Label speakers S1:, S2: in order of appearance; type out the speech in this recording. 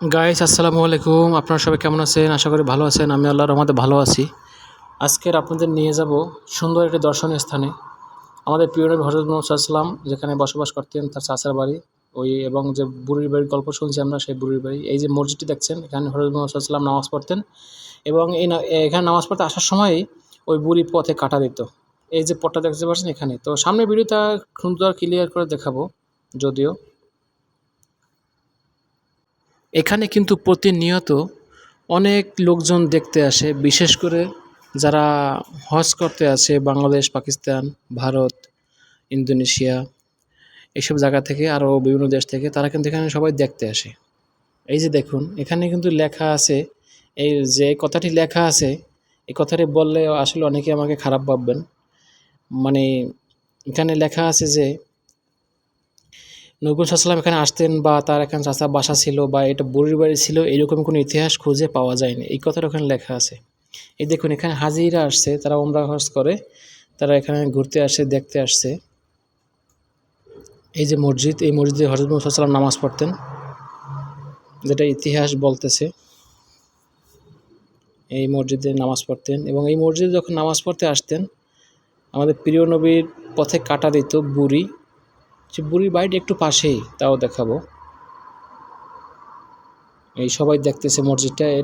S1: Guys আসসালামু আলাইকুম। আপনারা সবাই কেমন আছেন? আশা করি ভালো আছেন। আমি আল্লাহর রহমতে ভালো আছি। আজকের আপনাদের নিয়ে যাব সুন্দর একটি দর্শনীয় স্থানে। আমাদের প্রিয় নবী হজরত মোহাম্মদ সাল্লাম যেখানে বসবাস করতেন, তার চাচার বাড়ি, ওই এবং যে বুড়ির বাড়ির গল্প শুনছি আমরা, সেই বুড়ির বাড়ি। এই যে মসজিদটি দেখছেন, এখানে হজরত মোহাম্মদ সাল্লাম নামাজ পড়তেন এবং এই এখানে নামাজ পড়তে আসার সময়ই ওই বুড়ি পথে কাটা দিত। এই যে পথটা দেখতে পাচ্ছেন এখানে। তো সামনে ভিডিওটা সুন্দর ক্লিয়ার করে দেখাবো, যদিও। এখানে কিন্তু প্রতিনিয়ত অনেক লোকজন দেখতে আসে, বিশেষ করে যারা হজ করতে আসে, বাংলাদেশ, পাকিস্তান, ভারত, ইন্দোনেশিয়া এইসব জায়গা থেকে আরও বিভিন্ন দেশ থেকে তারা কিন্তু এখানে সবাই দেখতে আসে। এই যে দেখুন, এখানে কিন্তু লেখা আছে, এই যে কথাটি লেখা আছে, এই কথাটি বললে আসলে অনেকে আমাকে খারাপ ভাববেন। মানে এখানে লেখা আছে যে নবুল সাল্লাম এখানে আসতেন বা তার এখানে চাচা বাসা ছিল বা এটা বুড়ির বাড়ি ছিল, এরকম কোনো ইতিহাস খুঁজে পাওয়া যায়নি। এই কথাটা ওখানে লেখা আছে। এই দেখুন, এখানে হাজিরা আসছে, তারা ওমরা হজ করে, তারা এখানে ঘুরতে আসে, দেখতে আসছে। এই যে মসজিদ, এই মসজিদে হজরত মোহাম্মদ সাল্লাম নামাজ পড়তেন, যেটা ইতিহাস বলতেছে। এই মসজিদে নামাজ পড়তেন এবং এই মসজিদে যখন নামাজ পড়তে আসতেন, আমাদের প্রিয় নবীর পথে কাটা দিত বুড়ি সে বুড়ির বাড়িটা একটু পাশেই তাও দেখাবো। এই সবাই দেখতেছে মসজিদটা এটা